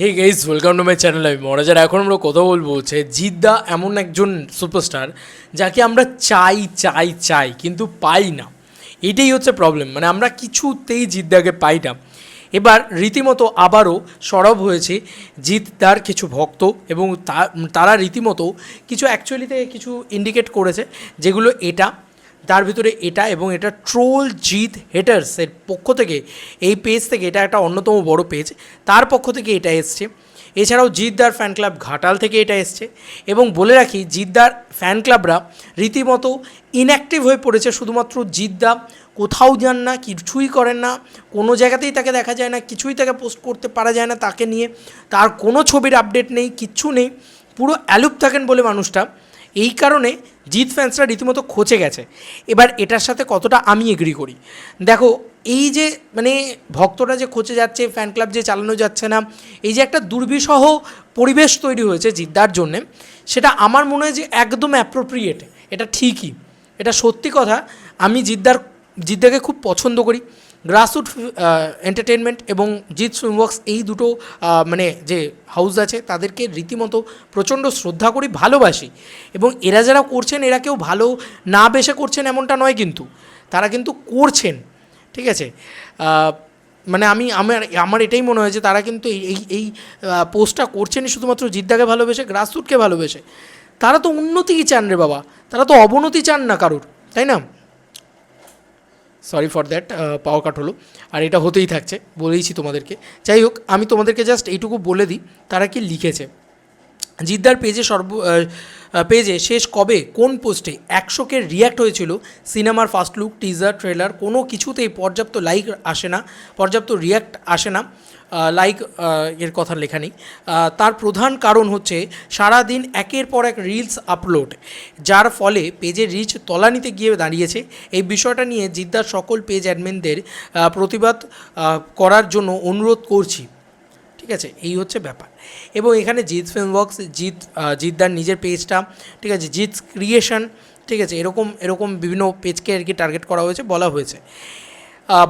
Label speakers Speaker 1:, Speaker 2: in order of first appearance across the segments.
Speaker 1: Hey guys welcome to my channel আমি মহারাজার এখন আমরা কথা বলব হচ্ছে জিদ্দা এমন একজন সুপারস্টার যাকে আমরা চাই চাই চাই, কিন্তু পাই না। এটাই হচ্ছে প্রবলেম মানে আমরা কিছুতেই জিদ্দাকে পাই না। এবার রীতিমতো আবারও সরব হয়েছে জিদ্দার কিছু ভক্ত এবং তারা রীতিমতো কিছু অ্যাকচুয়ালিতে কিছু ইন্ডিকেট করেছে, যেগুলো এটা তার ভিতরে এটা এবং এটা ট্রোল জিত হেটার্সের পক্ষ থেকে, এই পেজ থেকে এটা একটা অন্যতম বড় পেজ তার পক্ষ থেকে এটা এসছে। এছাড়াও জিদ্দার ফ্যান ক্লাব ঘাটাল থেকে এটা এসছে এবং বলে রাখি জিদ্দার ফ্যান ক্লাবরা রীতিমতো ইনঅ্যাক্টিভ হয়ে পড়েছে। শুধুমাত্র জিদ্দা কোথাও যান না, কিছুই করেন না, কোনো জায়গাতেই তাকে দেখা যায় না, কিছুই তাকে পোস্ট করতে পারা যায় না তাকে নিয়ে। তার কোনো ছবির আপডেট নেই, কিচ্ছু নেই, পুরো অ্যালুপ থাকেন বলে মানুষটা। এই কারণে জিৎ ফ্যান্সরা রীতিমতো খচে গেছে। এবার এটার সাথে কতটা আমি এগ্রি করি? দেখো, এই যে মানে ভক্তরা যে খচে যাচ্ছে ফ্যান ক্লাব যে চালানো যাচ্ছে না, এই যে একটা দুর্বিষহ পরিবেশ তৈরি হয়েছে জিদ্দার জন্যে, সেটা আমার মনে হয় যে একদম অ্যাপ্রোপ্রিয়েট এটা ঠিকই। এটা সত্যি কথা। আমি জিদ্দার, জিদ্দাকে খুব পছন্দ করি। গ্রাসরুট এন্টারটেনমেন্ট এবং জিৎ সুইমওয়ার্কস এই দুটো মানে যে হাউস আছে, তাদেরকে রীতিমতো প্রচণ্ড শ্রদ্ধা করি, ভালোবাসি। এবং এরা যারা করছেন, এরা কেউ ভালো না বেশে করছেন এমনটা নয় কিন্তু। তারা কিন্তু করছেন, ঠিক আছে? মানে আমি, আমার আমার এটাই মনে হয় যে তারা কিন্তু এই এই এই পোস্টটা করছেনই শুধুমাত্র জিদ্দাকে ভালোবেসে গ্রাসরুটকে ভালোবেসে। তারা তো উন্নতিই চান রে বাবা। তারা তো অবনতি চান না কারুর, তাই না? সরি ফর দ্যাট পাওয়া কাট হলো আর এটা হতেই থাকছে, বলেইছি তোমাদেরকে। যাই হোক, আমি তোমাদেরকে জাস্ট এইটুকু বলে দিই, তারা কি লিখেছে? জিদ্দার পেজে সর্ব পেজে শেষ কবে, কোন পোস্টে একশোকে রিয়্যাক্ট হয়েছিল? সিনেমার ফার্স্ট লুক টিজার ট্রেলার কোনো কিছুতেই পর্যাপ্ত লাইক আসে না, পর্যাপ্ত রিয়্যাক্ট আসে না। লাইক এর কথা লেখা নেই। তার প্রধান কারণ হচ্ছে সারাদিন একের পর এক রিলস আপলোড যার ফলে পেজের রিচ তলানিতে গিয়ে দাঁড়িয়েছে। এই বিষয়টা নিয়ে জিদ্দার সকল পেজ অ্যাডমিনদের প্রতিবাদ করার জন্য অনুরোধ করছি। ঠিক আছে? এই হচ্ছে ব্যাপার। এবং এখানে জিৎ ফিল্ম জিৎ জিদ্দার নিজের পেজটা ঠিক আছে? জিৎ ক্রিয়েশন ঠিক আছে? এরকম এরকম বিভিন্ন পেজকে আর কি টার্গেট করা হয়েছে, বলা হয়েছে।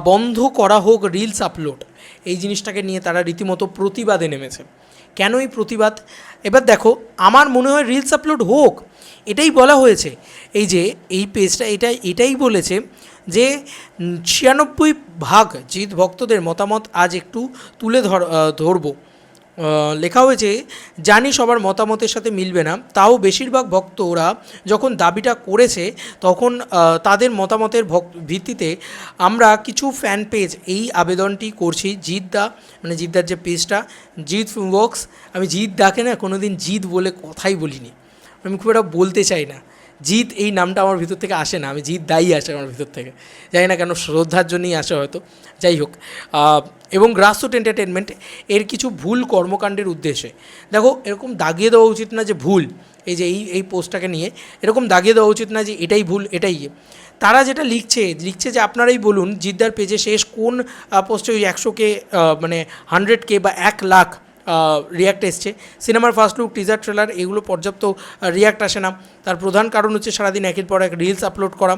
Speaker 1: বন্ধ করা হোক রিলস আপলোড এই জিনিসটাকে নিয়ে তারা রীতিমতো প্রতিবাদে নেমেছে। কেন এই প্রতিবাদ? এবার দেখো, আমার মনে হয় রিলস আপলোড হোক, এটাই বলা হয়েছে। এই যে, এই পেজটা এটা, এটাই বলেছে যে ছিয়ানব্বই ভাগ জিৎ ভক্তদের মতামত আজ একটু তুলে ধর ধরবো। লেখা হয়েছে, জানি সবার মতামতের সাথে মিলবে না। তাও বেশিরভাগ ভক্তরা যখন দাবিটা করেছে, তখন তাদের মতামতের ভিত্তিতে আমরা কিছু ফ্যান পেজ এই আবেদনটি করছি। জিদ্দা মানে জিদ্দার যে পেজটা জিৎ ওয়ার্কস আমি জিৎ দাকে না কোনো দিন জিৎ বলে কথাই বলিনি। আমি খুব একটা বলতে চাই না। জিৎ এই নামটা আমার ভিতর থেকে আসে না, আমি জিৎ দায়ী আসে আমার ভিতর থেকে। জানি না কেন শ্রদ্ধার জন্যই আসে হয়তো। যাই হোক এবং গ্রাসরুট এন্টারটেনমেন্ট এর কিছু ভুল কর্মকাণ্ডের উদ্দেশ্যে। দেখো, এরকম দাগিয়ে দেওয়া উচিত না যে ভুল, এই যে এই এই পোস্টটাকে নিয়ে। এরকম দাগিয়ে দেওয়া উচিত না যে এটাই ভুল, এটাই ইয়ে। তারা যেটা লিখছে লিখছে যে আপনারাই বলুন জিদ্দার পেজে শেষ কোন পোস্টে ওই একশোকে মানে হান্ড্রেড কে বা এক লাখ রিয়াক্ট এসছে। সিনেমার ফার্স্ট লুক টিজার ট্রেলার এগুলো পর্যাপ্ত রিয়াক্ট আসে না। তার প্রধান কারণ হচ্ছে সারাদিন একের পর এক রিলস আপলোড করা।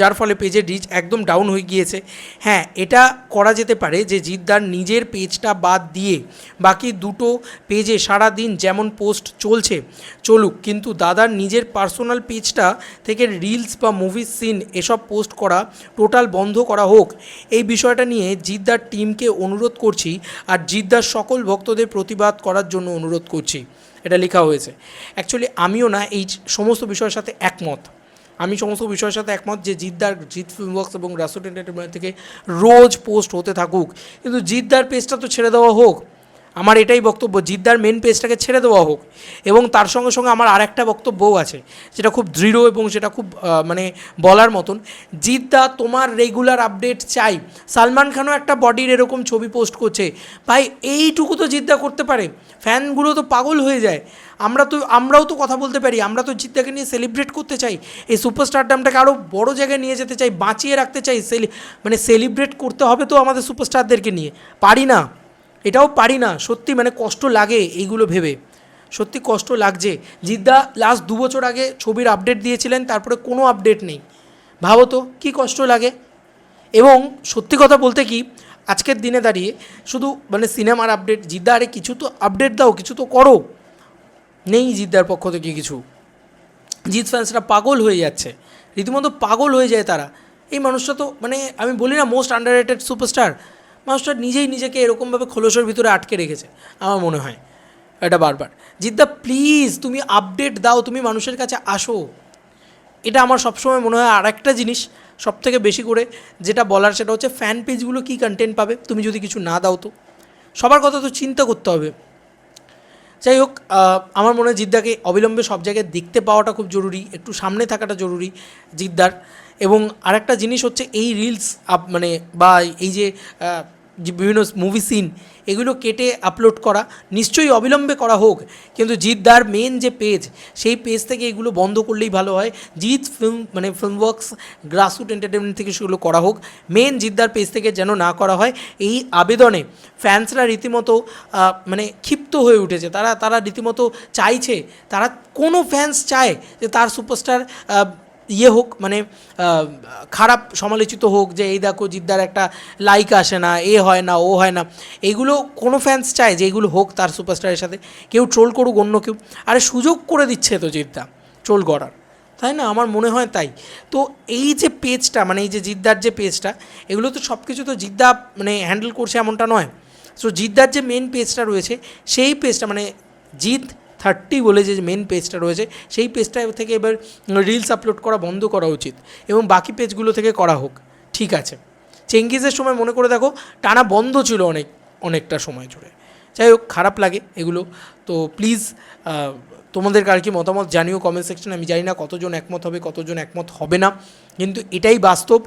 Speaker 1: যার ফলে পেজের রিচ একদম ডাউন হয়ে গিয়েছে। হ্যাঁ এটা করা যেতে পারে যে জিদ্দার নিজের পেজটা বাদ দিয়ে বাকি দুটো পেজে সারাদিন যেমন পোস্ট চলছে, চলুক। কিন্তু দাদার নিজের পার্সোনাল পেজটা থেকে রিলস বা মুভি সিন এসব পোস্ট করা টোটাল বন্ধ করা হোক। এই বিষয়টা নিয়ে জিদ্দার টিমকে অনুরোধ করছি আর জিদ্দার সকল ভক্তদের প্রতিবাদ করার জন্য অনুরোধ করছি। এটা লেখা হয়েছে। অ্যাকচুয়ালি আমিও না, এই সমস্ত বিষয়ের সাথে একমত। আমি সমস্ত বিষয়ের সাথে একমত যে জিদ্দার, জিৎ ফিল্মওয়ার্কস এবং রাসুট এন্টারটেনমেন্ট থেকে রোজ পোস্ট হতে থাকুক। কিন্তু জিদ্দার পেজটা তো ছেড়ে দেওয়া হোক। আমার এটাই বক্তব্য, জিদ্দার মেন পেজটাকে ছেড়ে দেওয়া হোক। এবং তার সঙ্গে সঙ্গে আমার আরেকটা বক্তব্যও আছে, যেটা খুব দৃঢ় এবং সেটা খুব মানে বলার মতন। জিদ্দা, তোমার রেগুলার আপডেট চাই। সালমান খানও একটা বডির এরকম ছবি পোস্ট করছে। ভাই, এইটুকু তো জিদ্দা করতে পারে। ফ্যানগুলো তো পাগল হয়ে যায়। আমরা তো, আমরাও তো কথা বলতে পারি। আমরা তো জিদ্দাকে নিয়ে সেলিব্রেট করতে চাই। এই সুপারস্টার সুপারস্টারডামটাকে আরও বড় জায়গায় নিয়ে যেতে চাই, বাঁচিয়ে রাখতে চাই। সেলি মানে সেলিব্রেট করতে হবে তো আমাদের সুপারস্টারদেরকে নিয়ে। পারি না। এটাও পারি না। সত্যি মানে কষ্ট লাগে এইগুলো ভেবে। সত্যি কষ্ট লাগছে। জিদ্দা লাস্ট দু বছর আগে ছবির আপডেট দিয়েছিলেন, তারপরে কোনো আপডেট নেই। ভাবো তো, কী কষ্ট লাগে? এবং সত্যি কথা বলতে কি, আজকের দিনে দাঁড়িয়ে শুধু মানে সিনেমার আপডেট জিদ্দা আরে কিছু তো আপডেট দাও, কিছু তো করো। নেই জিদ্দার পক্ষ থেকে কিছু। জিৎ ফ্যান্সরা পাগল হয়ে যাচ্ছে। রীতিমতো পাগল হয়ে যায় তারা। এই মানুষটা তো মানে আমি বলি না মোস্ট আন্ডার রেটেড সুপারস্টার মানুষটা নিজেই নিজেকে এরকমভাবে খোলসের ভিতরে আটকে রেখেছে, আমার মনে হয়। এটা বারবার। জিদ্দা প্লিজ তুমি আপডেট দাও, তুমি মানুষের কাছে আসো। এটা আমার সবসময় মনে হয় আর একটা জিনিস সব থেকে বেশি করে যেটা বলার, সেটা হচ্ছে ফ্যান পেজগুলো কী কন্টেন্ট পাবে, তুমি যদি কিছু না দাও তো। সবার কথা তো চিন্তা করতে হবে। যাই হোক আমার মনে হয় জিদ্দাকে অবিলম্বে সব জায়গায় দেখতে পাওয়াটা খুব জরুরি, একটু সামনে থাকাটা জরুরি জিদ্দার। এবং আরেকটা জিনিস হচ্ছে এই রিলস আপ মানে বা এই যে বিভিন্ন মুভি সিন এগুলো কেটে আপলোড করা নিশ্চয়ই অবিলম্বে করা হোক। কিন্তু জিদ্দার মেন যে পেজ সেই পেজ থেকে এগুলো বন্ধ করলেই ভালো হয়। জিৎ ফিল্ম মানে ফিল্মওয়ার্কস গ্রাসরুট এন্টারটেনমেন্ট থেকে সেগুলো করা হোক। মেন জিদ্দার পেজ থেকে যেন না করা হয়, এই আবেদনে ফ্যান্সরা রীতিমতো মানে ক্ষিপ্ত হয়ে উঠেছে। তারা তারা রীতিমতো চাইছে, তারা কোনো ফ্যান্স চায় যে তার সুপারস্টার ইয়ে হোক মানে খারাপ সমালোচিত হোক যে এই দেখো জিদ্দার একটা লাইক আসে না, এ হয় না, ও হয় না এইগুলো কোনো ফ্যান্স চায় যে এইগুলো হোক তার সুপারস্টারের সাথে। কেউ ট্রোল করুক, অন্য কেউ, আরে সুযোগ করে দিচ্ছে তো জিদ্দা ট্রোল করার, তাই না? আমার মনে হয় তাই। তো এই যে পেজটা মানে এই যে জিদ্দার যে পেজটা এগুলো তো সব কিছু তো জিদ্দা মানে হ্যান্ডেল করছে এমনটা নয়। সো জিদ্দার যে মেন পেজটা রয়েছে, সেই পেজটা মানে জিদ থার্টি বলে যে মেন পেজটা রয়েছে, সেই পেজটা থেকে এবার রিলস আপলোড করা বন্ধ করা উচিত এবং বাকি পেজগুলো থেকে করা হোক। ঠিক আছে। চেঙ্গিজের সময় মনে করে দেখো, টানা বন্ধ ছিল অনেক, অনেকটা সময় জুড়ে যাই হোক, খারাপ লাগে এগুলো। তো প্লিজ তোমাদের কার কি মতামত জানিও কমেন্ট সেকশনে আমি জানি না কতজন একমত হবে, কতজন একমত হবে না। কিন্তু এটাই বাস্তব।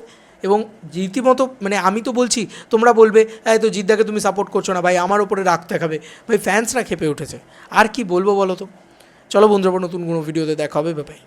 Speaker 1: এবং রীতিমতো মানে আমি তো বলছি, তোমরা বলবে, এই তো জিদ্দাকে তুমি সাপোর্ট করছ না ভাই, আমার ওপরে রাগ দেখাবে। ভাই ফ্যান্সরা খেপে উঠেছে। আর কি বলব বলো তো? চলো বন্ধুরা নতুন কোনো ভিডিওতে দেখা হবে বাই